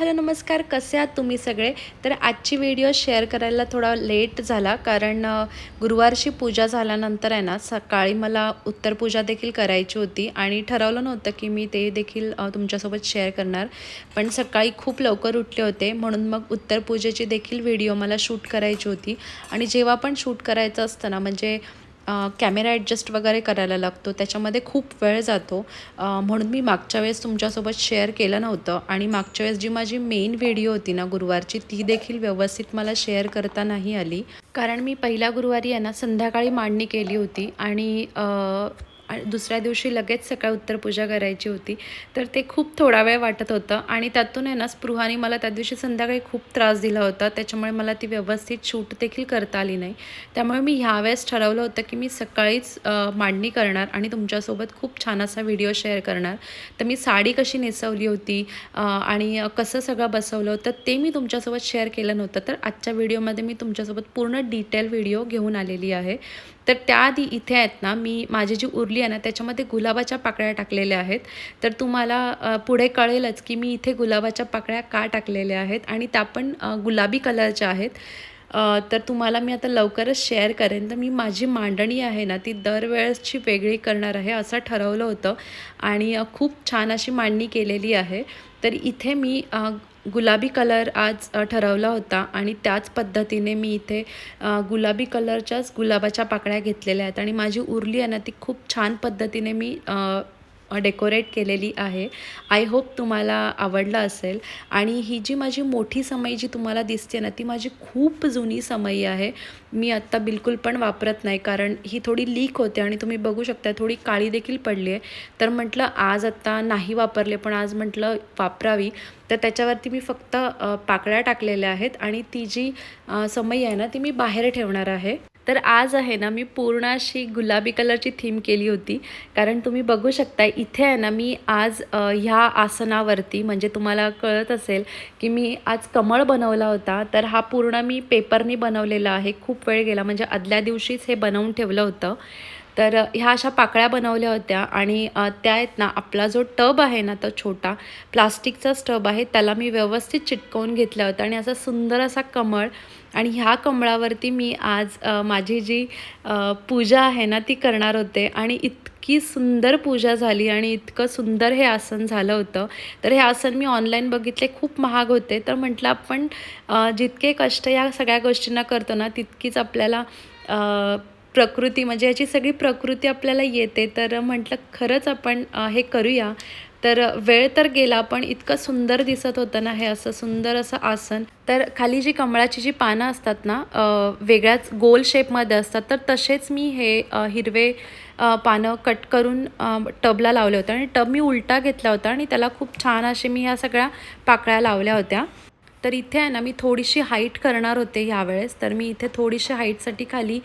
Hello नमस्कार. कसे आहात तुम्ही सगळे? तर आजची व्हिडिओ शेअर करायला थोडा लेट झाला. कारण गुरुवारची पूजा झाल्यानंतर आहे ना सकाळी मला उत्तर पूजा देखील करायची होती. आणि ठरवलं नव्हतं की मी ते देखील तुमच्यासोबत शेअर करणार. पण सकाळी खूप लवकर उठले होते. म्हणून मग उत्तर पूजेची देखील व्हिडिओ मला शूट करायची होती. आणि जेव्हा पण शूट करायचं असतं ना म्हणजे कॅमेरा ॲडजस्ट वगैरे करायला लागतो. त्याच्यामध्ये खूप वेळ जातो. म्हणून मी मागच्या वेळेस तुमच्यासोबत शेअर केलं नव्हतं. आणि मागच्या वेळेस जी माझी मेन व्हिडिओ होती ना गुरुवारची ती देखील व्यवस्थित मला शेअर करता नाही आली. कारण मी पहिल्या गुरुवारी आहे ना संध्याकाळी मांडणी केली होती. आणि आणि दुसऱ्या दिवशी लगेच सकाळी उत्तरपूजा करायची होती. तर ते खूप थोडा वेळ वाटत होतं आणि त्यातून आहे ना स्पृहाने मला त्या दिवशी संध्याकाळी खूप त्रास दिला होता. त्याच्यामुळे मला ती व्यवस्थित शूट देखील करता आली नाही. त्यामुळे मी ह्यावेळेस ठरवलं होतं की मी सकाळीच मांडणी करणार आणि तुमच्यासोबत खूप छान असा व्हिडिओ शेअर करणार. तर मी साडी कशी नेसवली होती आणि कसं सगळं बसवलं होतं ते मी तुमच्यासोबत शेअर केलं नव्हतं. तर आजच्या व्हिडिओमध्ये मी तुमच्यासोबत पूर्ण डिटेल व्हिडिओ घेऊन आलेली आहे. तर त्याआधी इथे आहेत ना मी माझी जी उरली आहे ना त्याच्यामध्ये गुलाबाच्या पाकळ्या टाकलेल्या आहेत. तर तुम्हाला पुढे कळेलच की मी इथे गुलाबाच्या पाकळ्या का टाकलेल्या आहेत आणि त्या पण गुलाबी कलरच्या आहेत. तर तुम्हाला मी आता लवकरच शेअर करेन. तर मी माझी मांडणी आहे ना ती दरवेळेसची वेगळी करणार आहे असं ठरवलं होतं. आणि खूप छान अशी मांडणी केलेली आहे. तर इथे मी गुलाबी कलर आज ठरवला होता आणि त्याच पद्धतीने मी इथे गुलाबी कलरच्याच गुलाबाच्या पाकळ्या घेतलेल्या आहेत आणि माझी उरली आहे ना ती खूप छान पद्धतीने मी डेकोरेट केलेली आहे. आय होप तुम्हाला आवडलं असेल. आणि ही जी माझी मोठी समई जी तुम्हाला दिसते ना ती माझी खूप जुनी समई आहे. मी आत्ता बिलकुल पण वापरत नाही कारण ही थोडी लीक होते आणि तुम्ही बघू शकता थोडी काळी देखील पडली आहे. तर म्हटलं आज आत्ता नाही वापरले पण आज म्हटलं वापरावी. तर त्याच्यावरती मी फक्त पाकळ्या टाकलेल्या आहेत आणि ती जी समई आहे ना ती मी बाहेर ठेवणार आहे. तर आज आहे ना मी पूर्ण अशी गुलाबी कलरची थीम केली होती. कारण तुम्ही बघू शकता इथे आहे ना मी आज ह्या आसनावरती म्हणजे तुम्हाला कळत असेल की मी आज कमळ बनवला होता. तर हा पूर्ण मी पेपरनी बनवलेला आहे. खूप वेळ गेला म्हणजे आदल्या दिवशीच हे बनवून ठेवलं होतं. तर ह्या अशा पाकळ्या बनवल्या होत्या आणि त्या आहेत ना आपला जो टब आहे ना तो छोटा प्लास्टिकचाच टब आहे. त्याला मी व्यवस्थित चिटकवून घेतला होता आणि असा सुंदर असा कमळ आणि ह्या कमळावरती मी आज माझी जी पूजा आहे ना ती करणार होते. आणि इतकी सुंदर पूजा झाली आणि इतकं सुंदर हे आसन झालं होतं. तर हे आसन मी ऑनलाईन बघितले खूप महाग होते. तर म्हटलं आपण जितके कष्ट या सगळ्या गोष्टींना करतो ना तितकीच आपल्याला प्रकृती म्हणजे याची सगळी प्रकृती आपल्याला येते. तर म्हटलं खरंच आपण हे करूया. तर वेळ तर गेला पण इतकं सुंदर दिसत होतं ना हे असं सुंदर असं आसन. तर खाली जी कमळाची जी पानं असतात ना वेगळ्याच गोल शेपमध्ये असतात. तर तसेच मी हे हिरवे पानं कट करून टबला लावले होते आणि टब मी उलटा घेतला होता आणि त्याला खूप छान असे मी ह्या सगळ्या पाकळ्या लावल्या होत्या. तर इथे आहे ना मी थोडीशी हाईट करणार होते ह्यावेळेस. तर मी इथे थोडीशी हाईटसाठी खाली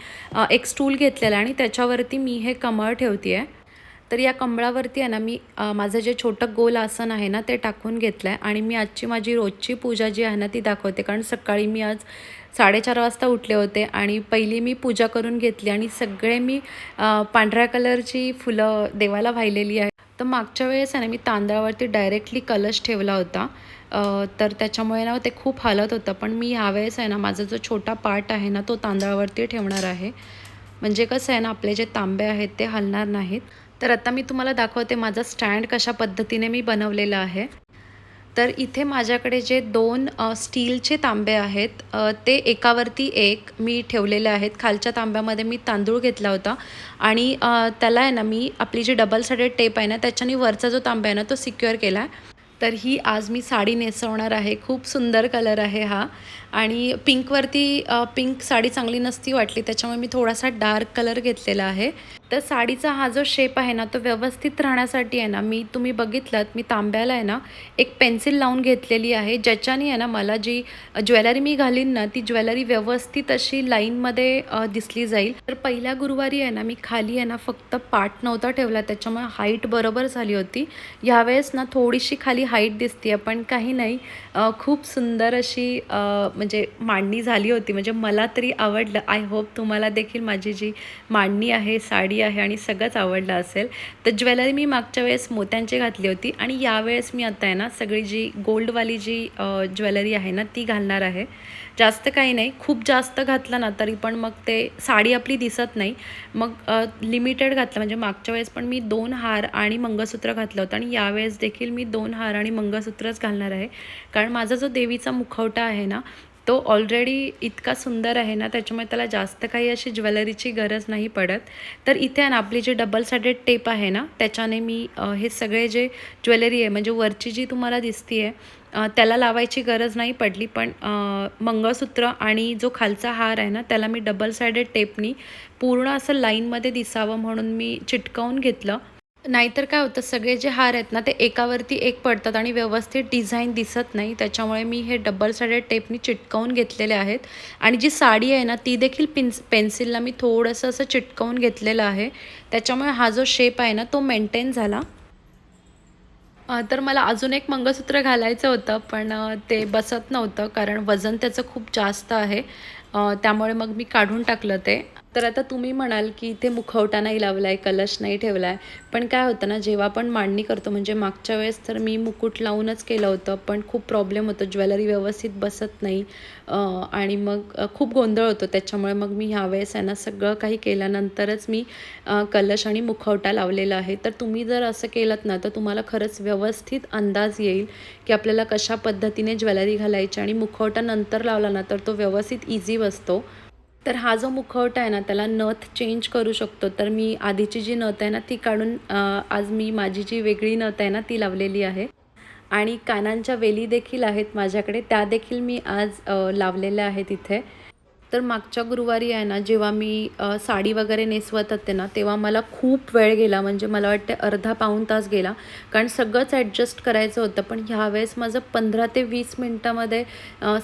एक स्टूल घेतलेला आणि त्याच्यावरती मी हे कमळ ठेवते आहे तर या कमळावरती आहे ना मी माझं जे छोटं गोल आसन आहे ना ते टाकून घेतलं आहे आणि मी आजची माझी रोजची पूजा जी आहे ना ती दाखवते. कारण सकाळी मी आज साडेचार वाजता उठले होते आणि पहिली मी पूजा करून घेतली आणि सगळे मी पांढऱ्या कलरची फुलं देवाला वाहिलेली आहे तर मागच्या वेळेस आहे ना मी तांदळावरती डायरेक्टली कलश ठेवला होता. तर त्याच्यामुळे ना ते खूप हालत होतं. पण मी ह्यावेळेस आहे ना माझा जो छोटा पार्ट आहे ना तो तांदळावरती ठेवणार आहे. म्हणजे कसं आहे ना आपले जे तांबे आहेत ते हलणार नाहीत. तर आता मी तुम्हाला दाखवते माझा स्टँड कशा पद्धतीने मी बनवलेलं आहे. तर इथे माझ्याकडे जे दोन स्टीलचे तांबे आहेत ते एकावरती एक मी ठेवलेले आहेत. खालच्या तांब्यामध्ये मी तांदूळ घेतला होता आणि त्याला आहे ना मी आपली जी डबल साइडेड टेप आहे ना त्याच्याने वरचा जो तांबा आहे ना तो सिक्युअर केला आहे तर ही आज मी साडी नेसवणार आहे. खूप सुंदर कलर आहे हा. आणि पिंकवरती पिंक साडी चांगली नसती वाटली त्याच्यामुळे मी थोडासा डार्क कलर घेतलेला आहे. तर साडीचा हा जो शेप आहे ना तो व्यवस्थित राहण्यासाठी आहे ना मी तुम्ही बघितलं मी तांब्याला आहे ना एक पेन्सिल लावून घेतलेली आहे ज्याच्याने आहे ना मला जी ज्वेलरी मी घालीन ना ती ज्वेलरी व्यवस्थित अशी लाईनमध्ये दिसली जाईल. तर पहिल्या गुरुवारी आहे ना मी खाली आहे ना फक्त पाठ नव्हता ठेवला त्याच्यामुळे हाईट बरोबर झाली होती. यावेळेस ना थोडीशी खाली हाईट दिसते पण काही नाही. खूप सुंदर अशी म्हणजे मांडणी झाली होती. म्हणजे मला तरी आवडलं. आय होप तुम्हाला देखील माझी जी मांडणी आहे साडी आहे आणि सगळंच आवडलं असेल. तर ज्वेलरी मी मागच्या वेळेस मोत्यांची घातली होती आणि यावेळेस मी आता आहे ना सगळी जी गोल्डवाली जी ज्वेलरी आहे ना ती घालणार आहे. जास्त काही नाही. खूप जास्त घातलं ना तरी पण मग ते साडी आपली दिसत नाही. मग लिमिटेड घातलं. म्हणजे मागच्या वेळेस पण मी दोन हार आणि मंगळसूत्र घातलं होतं आणि यावेळेस देखील मी दोन हार आणि मंगळसूत्रच घालणार आहे. कारण माझा जो देवीचा मुखवटा आहे ना तो ऑलरेडी इतका सुंदर आहे ना त्याच्यामुळे त्याला जास्त काही अशी ज्वेलरीची गरज नाही पडत. तर इथे आहे ना आपली जी डबल साइडेड टेप आहे ना त्याच्याने मी हे सगळे जे ज्वेलरी आहे म्हणजे वरची जी तुम्हाला दिसती आहे त्याला लावायची गरज नाही पडली. पण मंगळसूत्र आणि जो खालचा हार आहे ना त्याला मी डबल सायडेड टेपनी पूर्ण असं लाईनमध्ये दिसावं म्हणून मी चिटकावून घेतलं. नाहीतर काय होतं सगळे जे हार आहेत ना ते एकावरती एक पडतात आणि व्यवस्थित डिझाईन दिसत नाही. त्याच्यामुळे मी हे डबल साइडेड टेपनी चिटकवून घेतलेले आहेत. आणि जी साडी आहे ना ती देखील पिन्स पेन्सिलला मी थोडंसं असं चिटकवून घेतलेलं आहे. त्याच्यामुळे हा जो शेप आहे ना तो मेंटेन झाला. तर मला अजून एक मंगळसूत्र घालायचं होतं पण ते बसत नव्हतं कारण वजन त्याचं खूप जास्त आहे. त्यामुळे मग मी काढून टाकलं ते. तर आता तुम्ही म्हणाल की इथे मुखवटा नाही लावला आहे कलश नाही ठेवला आहे पण काय होतं ना जेव्हा पण मांडणी करतो म्हणजे मागच्या वेळेस तर मी मुकुट लावूनच केलं होतं पण खूप प्रॉब्लेम होतो ज्वेलरी व्यवस्थित बसत नाही. आणि मग खूप गोंधळ होतो. त्याच्यामुळे मग मी ह्यावेळेस आहे ना सगळं काही केल्यानंतरच मी कलश आणि मुखवटा लावलेला आहे. तर तुम्ही जर असं केलं ना तर तुम्हाला खरंच व्यवस्थित अंदाज येईल की आपल्याला कशा पद्धतीने ज्वेलरी घालायची आणि मुखवटा नंतर लावला ना तर तो व्यवस्थित इझी बसतो. तर हा जो मुखवटा आहे ना त्याला नथ चेंज करू शकतो. तर मी आधीची जी नथ आहे ना ती काढून आज मी माझी जी वेगळी नथ आहे ना ती लावलेली आहे. आणि कानांच्या वेली देखील आहेत माझ्याकडे. त्या देखील मी आज लावलेल्या आहेत इथे. तर मागच्या गुरुवारी आहे ना जेव्हा मी साडी वगैरे नेसवत होते ना तेव्हा मला खूप वेळ गेला. म्हणजे मला वाटते अर्धा पाऊण तास गेला. कारण सगळंच ॲडजस्ट करायचं होतं. पण ह्यावेळेस माझं पंधरा ते वीस मिनटामध्ये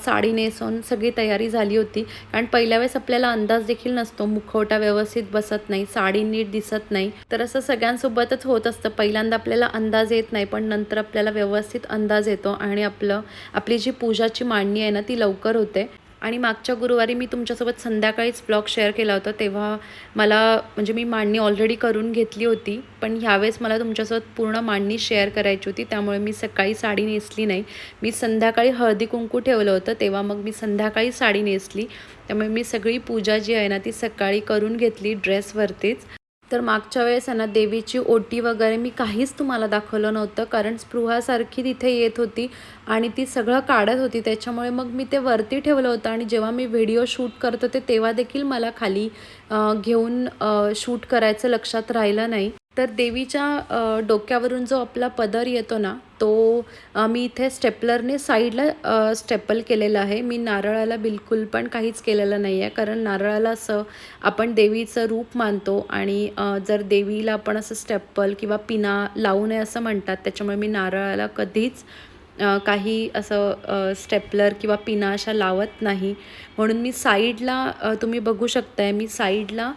साडी नेसून सगळी तयारी झाली होती. कारण पहिल्या वेळेस आपल्याला अंदाज देखील नसतो. मुखवटा व्यवस्थित बसत नाही. साडी नीट दिसत नाही. तर असं सगळ्यांसोबतच होत असतं. पहिल्यांदा आपल्याला अंदाज येत नाही. पण नंतर आपल्याला व्यवस्थित अंदाज येतो. आणि आपलं आपली जी पूजाची मांडणी आहे ना ती लवकर होते. आणि मागच्या गुरुवारी मी तुमच्यासोबत संध्याकाळीच ब्लॉग शेअर केला होता तेव्हा मला म्हणजे मी मांडणी ऑलरेडी करून घेतली होती पण ह्यावेळेस मला तुमच्यासोबत पूर्ण मांडणी शेअर करायची होती त्यामुळे मी सकाळी साडी नेसली नाही. मी संध्याकाळी हळदी कुंकू ठेवलं होतं तेव्हा मग मी संध्याकाळी साडी नेसली त्यामुळे मी सगळी पूजा जी आहे ना ती सकाळी करून घेतली ड्रेसवरतीच तर मागच्या वेळेस ना देवीची ओटी वगैरे मी काहीच तुम्हाला दाखवलं नव्हतं कारण स्पृहासारखी तिथे येत होती आणि ती सगळं काढत होती. त्याच्यामुळे मग मी ते वरती ठेवलं होतं आणि जेव्हा मी व्हिडिओ शूट करत होते तेव्हा देखील मला खाली घेऊन शूट करायचं लक्षात राहिलं नाही. तर देवीच्या डोक्यावरून जो आपला पदर येतो ना तो मी इथे स्टेपलरने साईडला स्टेपल केलेला आहे. मी नारळाला बिलकुल पण काहीच केलेलं नाही आहे कारण नारळाला असं आपण देवीचं रूप मानतो आणि जर देवीला आपण असं स्टेपल किंवा पिना लावू नये असं म्हणतात त्याच्यामुळे मी नारळाला कधीच काही असं स्टेपलर किंवा पिना अशा लावत नाही. म्हणून मी साईडला तुम्ही बघू शकताय मी साईडला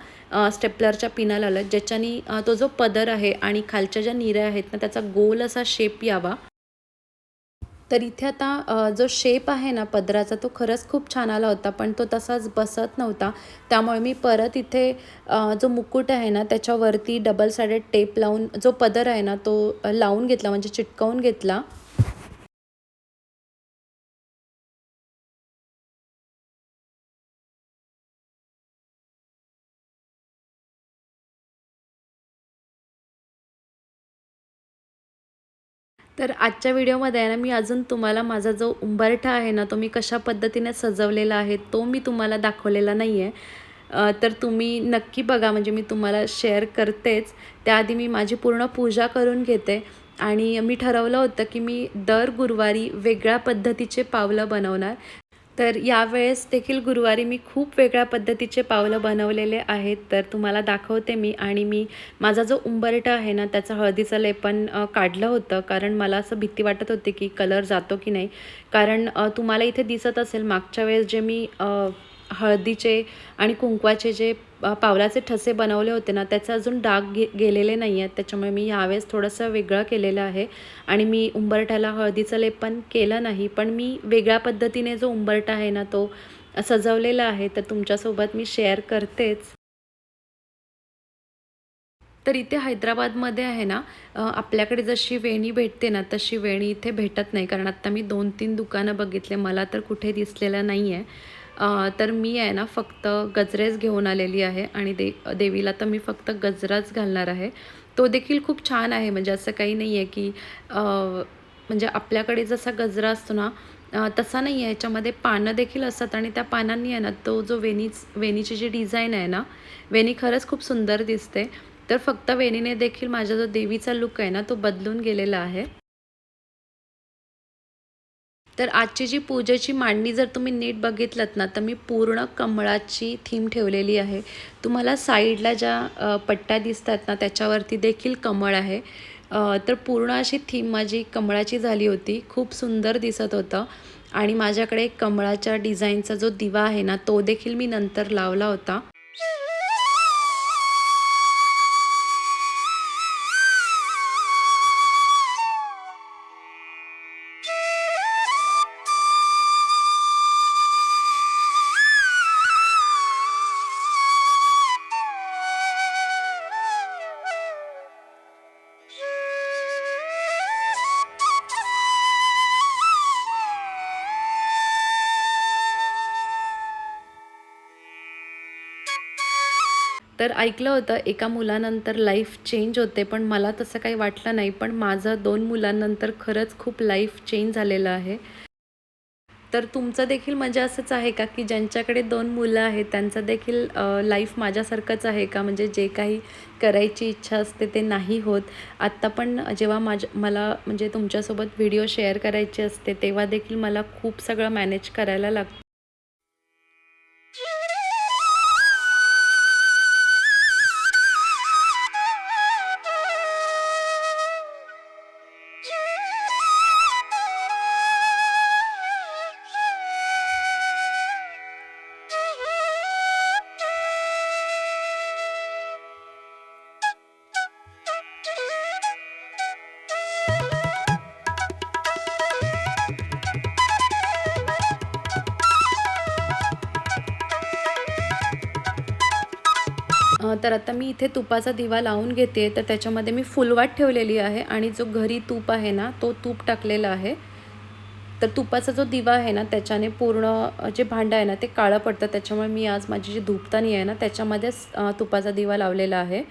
स्टेपलरच्या पिना लावल्या ज्याच्यानी तो जो पदर आहे आणि खालच्या ज्या निऱ्या आहेत ना त्याचा गोल असा शेप यावा. तर इथे आता जो शेप आहे ना पदराचा तो खरंच खूप छान आला होता पण तो तसाच बसत नव्हता. त्यामुळे मी परत इथे जो मुकुट आहे ना त्याच्यावरती डबल साइडेड टेप लावून जो पदर आहे ना तो लावून घेतला म्हणजे चिटकावून घेतला. तर आजच्या व्हिडिओमध्ये आहे ना मी अजून तुम्हाला माझा जो उंबरठा आहे ना तो मी कशा पद्धतीने सजवलेला आहे तो मी तुम्हाला दाखवलेला नाही आहे तर तुम्ही नक्की बघा म्हणजे मी तुम्हाला शेअर करतेच. त्याआधी मी माझी पूर्ण पूजा करून घेते. आणि मी ठरवलं होतं की मी दर गुरुवारी वेगळ्या पद्धतीचे पावलं बनवणार. तर यावेळेस देखील गुरुवारी मी खूप वेगळ्या पद्धतीचे पावलं बनवलेले आहेत. तर तुम्हाला दाखवते मी आणि मी माझा जो उंबरटा आहे ना त्याचं हळदीचं लेपन काढलं होतं. कारण मला असं भीती वाटत होती की कलर जातो की नाही. कारण तुम्हाला इथे दिसत असेल मागच्या वेळेस जे मी हळदीचे आणि कुंकवाचे जे पावलाचे ठसे बनवले होते ना त्याचे अजून डाग गे गेलेले नाही आहेत त्याच्यामुळे मी यावेळेस थोडंसं वेगळं केलेलं आहे. आणि मी उंबरठ्याला हळदीचं लेपन केलं नाही पण मी वेगळ्या पद्धतीने जो उंबरठा आहे ना तो सजवलेला आहे. तर तुमच्यासोबत मी शेअर करतेच. तर इथे हैदराबादमध्ये आहे ना आपल्याकडे जशी वेणी भेटते ना तशी वेणी इथे भेटत नाही. कारण आत्ता मी दोन तीन दुकानं बघितले मला तर कुठे दिसलेलं नाही आहे तर मी आहे ना फक्त गजरेच घेऊन आलेली आहे आणि दे देवीला तर मी फक्त गजराच घालणार आहे. तो देखील खूप छान आहे. म्हणजे असं काही नाही आहे की म्हणजे आपल्याकडे जसा गजरा असतो ना तसा नाही आहे याच्यामध्ये पानं देखील असतात आणि त्या पानांनी आहे ना तो जो वेणीच वेणीची जी डिझाईन आहे ना वेणी खरंच खूप सुंदर दिसते. तर फक्त वेणीने देखील माझा जो देवीचा लुक आहे ना तो बदलून गेलेला आहे. तर आजची जी पूजेची मांडणी जर तुम्ही नीट बघितलत ना तर मी पूर्ण कमळाची थीम ठेवलेली आहे. तुम्हाला साईडला ज्या पट्ट्या दिसतात ना त्याच्यावरती देखील कमळ आहे. तर पूर्ण अशी थीम माझी कमळाची झाली होती. खूप सुंदर दिसत होतं. आणि माझ्याकडे कमळाच्या डिझाईनचा जो दिवा आहे ना तो देखील मी नंतर लावला होता. तर ऐकलं होतं एका मुलानंतर लाईफ चेंज होते पण मला तसं काही वाटलं नाही. पण माझं दोन मुलांनंतर खरंच खूप लाईफ चेंज झालेलं आहे. तर तुमचं देखील म्हणजे असंच आहे का की ज्यांच्याकडे दोन मुलं आहेत त्यांचं देखील लाईफ माझ्यासारखंच आहे का? म्हणजे जे काही करायची इच्छा असते ते नाही होत. आत्ता पण जेव्हा माझ्या मला म्हणजे तुमच्यासोबत व्हिडिओ शेअर करायचे असते तेव्हा देखील मला खूप सगळं मॅनेज करायला लागतं. तर आता मी इथे तुपाचा दिवा लावून घेते. तर त्याच्यामध्ये मी फुलवाट ठेवलेली आहे आणि जो घरी तूप आहे ना तो तूप टाकलेला आहे. तर तुपाचा जो दिवा आहे ना त्याच्याने पूर्ण जे भांडं आहे ना ते काळं पडतं. त्याच्यामुळे मी आज माझी जी धूपतानी आहे ना त्याच्यामध्येच तुपाचा दिवा लावलेला आहे.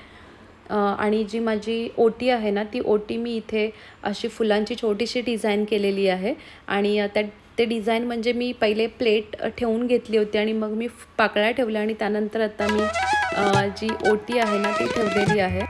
आणि जी माझी ओटी आहे ना ती ओटी मी इथे अशी फुलांची छोटीशी डिझाईन केलेली आहे. आणि त्या ते डिझाईन म्हणजे मी पहिले प्लेट ठेवून घेतली होती आणि मग मी पाकळ्या ठेवल्या आणि त्यानंतर आता मी जी ओटी आहे ना ती ठेवलेली आहे.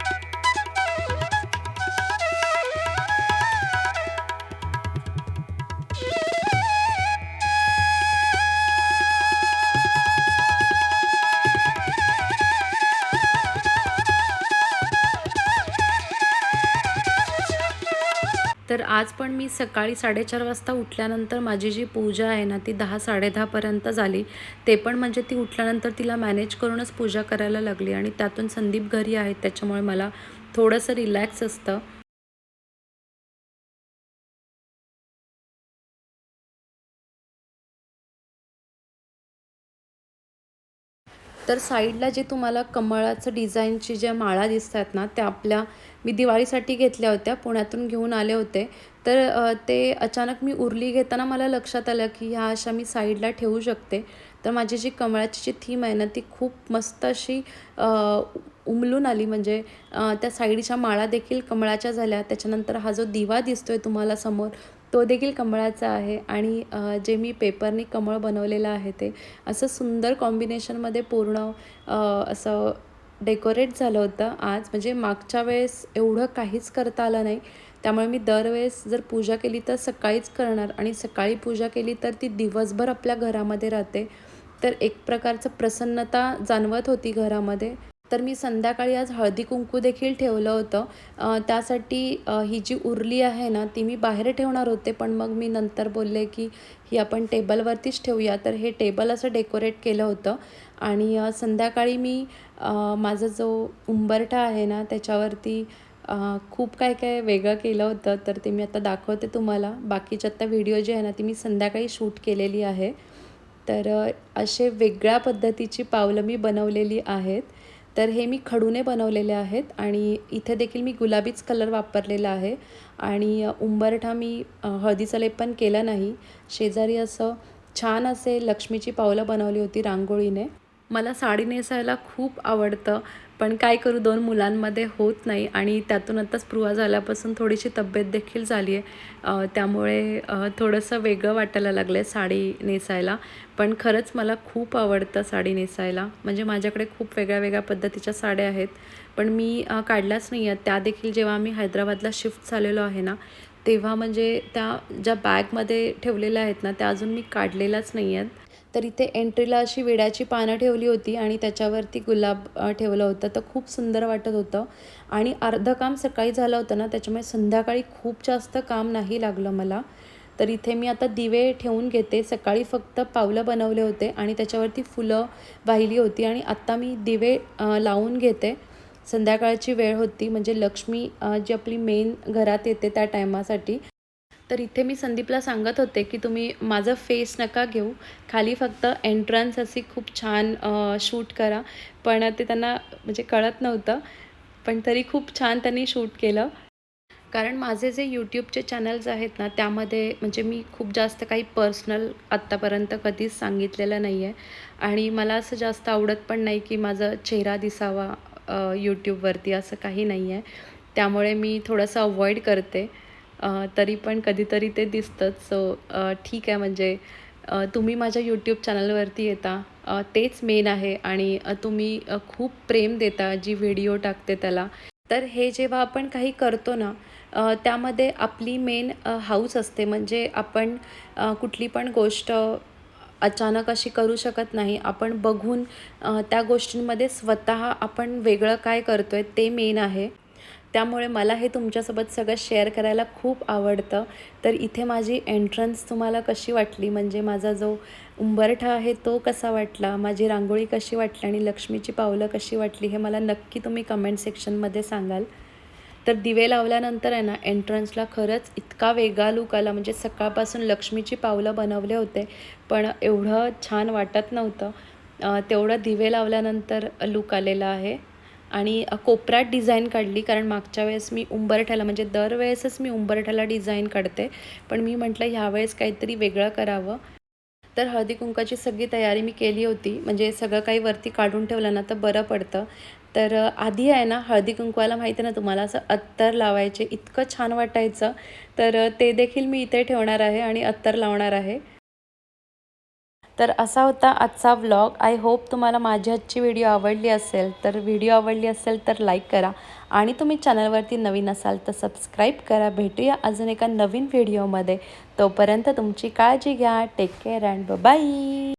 तर आज पण मी सकाळी साडेचार वाजता उठल्यानंतर माझी जी पूजा आहे ना ती दहा साडेदहापर्यंत झाली. ते पण म्हणजे ती उठल्यानंतर तिला मॅनेज करूनच पूजा करायला लागली आणि त्यातून संदीप घरी आहेत त्याच्यामुळे मला थोडंसं रिलॅक्स असतं. तर साईडला जे तुम्हाला कमळाचं डिझाईनची ज्या माळा दिसत आहेत ना त्या आपल्या मी दिवाळीसाठी घेतल्या होत्या पुण्यातून घेऊन आले होते. तर ते अचानक मी उरली घेताना मला लक्षात आलं की ह्या अशा मी साईडला ठेवू शकते. तर माझी जी कमळाची जी थीम आहे ना ती खूप मस्त अशी उमलून आली. म्हणजे त्या साईडच्या माळा देखील कमळाच्या झाल्या. त्याच्यानंतर हा जो दिवा दिसतोय तुम्हाला समोर तो देखील कमळाचा आहे आणि जे मी पेपरने कमळ बनवलेलं आहे ते असं सुंदर कॉम्बिनेशनमध्ये पूर्ण असं डेकोरेट झालं होतं आज. म्हणजे मागच्या वेळेस एवढं काहीच करता आलं नाही. त्यामुळे मी दरवेळेस जर पूजा केली तर सकाळीच करणार आणि सकाळी पूजा केली तर ती दिवसभर आपल्या घरामध्ये राहते. तर एक प्रकारचं प्रसन्नता जाणवत होती घरामध्ये. तर मी संध्याकाळी आज हळदी कुंकू देखील ठेवलं होतं. त्यासाठी ही जी उरली आहे ना ती मी बाहेर ठेवणार होते पण मग मी नंतर बोलले की ही आपण टेबलवरतीच ठेवूया. तर हे टेबल असं डेकोरेट केलं होतं. आणि संध्याकाळी मी माझा जो उंबरठा आहे ना त्याच्यावरती खूप काय काय वेगळं केलं होतं तर ते मी आता दाखवते तुम्हाला. बाकीचे आत्ता व्हिडिओ जे आहे ना ती मी संध्याकाळी शूट केलेली आहे. तर असे वेगळ्या पद्धतीची पावलं मी बनवलेली आहेत. तर हे मी खडूने बनवलेले आहेत आणि इथे देखील मी गुलाबीच कलर वापरलेला आहे. आणि उंबरठा मी हळदीचा लेप पण केलं नाही. शेजारी असं छान असे लक्ष्मीची पावलं बनवली होती रांगोळीने. मला साडी नेसायला खूप आवडतं. पण काय करू दोन मुलांमध्ये होत नाही आणि त्यातून आता प्रुवा झाल्यापासून थोडीशी तब्येत देखील झाली आहे त्यामुळे थोडंसं वेगळं वाटायला लागलं आहे साडी नेसायला. पण खरंच मला खूप आवडतं साडी नेसायला. म्हणजे माझ्याकडे खूप वेगळ्या वेगळ्या पद्धतीच्या साड्या आहेत. पण मी काढल्याच नाही आहेत त्या देखील जेव्हा आम्ही हैदराबादला शिफ्ट झालेलो आहे ना तेव्हा म्हणजे त्या ज्या बॅगमध्ये ठेवलेल्या आहेत ना त्या अजून मी काढलेल्याच नाही आहेत तर इथे एंट्रीला अशी विड्याची पानं ठेवली होती आणि त्याच्यावरती गुलाब ठेवलं होतं. तर खूप सुंदर वाटत होतं. आणि अर्धं काम सकाळी झालं होतं ना त्याच्यामुळे संध्याकाळी खूप जास्त काम नाही लागलं मला. तर इथे मी आता दिवे ठेवून घेते. सकाळी फक्त पावलं बनवले होते आणि त्याच्यावरती फुलं वाहिली होती आणि आत्ता मी दिवे लावून घेते. संध्याकाळची वेळ होती म्हणजे लक्ष्मी जी आपली मेन घरात येते त्या टायमासाठी तर इथे मी संदीपला सांगत होते की तुम्ही माझं फेस नका घेऊ. खाली फक्त एंट्रन्स अशी खूप छान शूट करा. पण ते त्यांना म्हणजे कळत नव्हतं. पण तरी खूप छान त्यांनी शूट केलं. कारण माझे जे यूट्यूबचे चॅनल्स आहेत ना त्यामध्ये म्हणजे मी खूप जास्त काही पर्सनल आत्तापर्यंत कधीच सांगितलेलं नाही आहे आणि मला असं जास्त आवडत पण नाही की माझा चेहरा दिसावा यूट्यूबवरती असं काही नाही आहे त्यामुळे मी थोडंसं अवॉइड करते. तरी पण कधीतरी ते दिसतंच. सो ठीक आहे म्हणजे तुम्ही माझ्या यूट्यूब चॅनलवरती येता. तेच मेन आहे आणि तुम्ही खूप प्रेम देता जी व्हिडिओ टाकते त्याला. तर हे जेव्हा आपण काही करतो ना त्यामध्ये आपली मेन हाऊस असते. म्हणजे आपण कुठली पण गोष्ट अचानक अशी करू शकत नाही. आपण बघून त्या गोष्टींमध्ये स्वतः आपण वेगळं काय करतो आहे ते मेन आहे. त्यामुळे मला हे तुमच्यासोबत सगळं शेअर करायला खूप आवडतं. तर इथे माझी एंट्रन्स तुम्हाला कशी वाटली? म्हणजे माझा जो उंबरठा आहे तो कसा वाटला? माझी रांगोळी कशी वाटली? आणि लक्ष्मीची पावलं कशी वाटली? हे मला नक्की तुम्ही कमेंट सेक्शनमध्ये सांगाल. तर दिवे लावल्यानंतर आहे ना एंट्रन्सला खरंच इतका वेगळा लूक आला. म्हणजे सकाळपासून लक्ष्मीची पावलं बनवले होते पण एवढं छान वाटत नव्हतं. तेवढं दिवे लावल्यानंतर लूक आलेला आहे. आणि कोपऱ्यात डिझाईन काढली कारण मागच्या वेळेस मी उंबरठ्याला म्हणजे दरवेळेसच मी उंबरठ्याला डिझाईन काढते. पण मी म्हटलं ह्यावेळेस काहीतरी वेगळं करावं. तर हळदी कुंकाची सगळी तयारी मी केली होती. म्हणजे सगळं काही वरती काढून ठेवलं ना तर बरं पडतं. तर आधी आहे ना हळदी कुंकवाला माहिती आहे ना तुम्हाला असं अत्तर लावायचे. इतकं छान वाटायचं. तर ते देखील मी इथे ठेवणार आहे आणि अत्तर लावणार आहे. तर असा होता आजचा व्लॉग आय होप तुम्हाला माझी आजची व्हिडिओ आवडली असेल तर व्हिडिओ आवडली असेल तर लाईक करा. आणि तुम्ही चॅनलवरती नवीन असाल तर सबस्क्राईब करा. भेटूया अजून एका नवीन व्हिडिओमध्ये तोपर्यंत तुमची काळजी घ्या. Take care and bye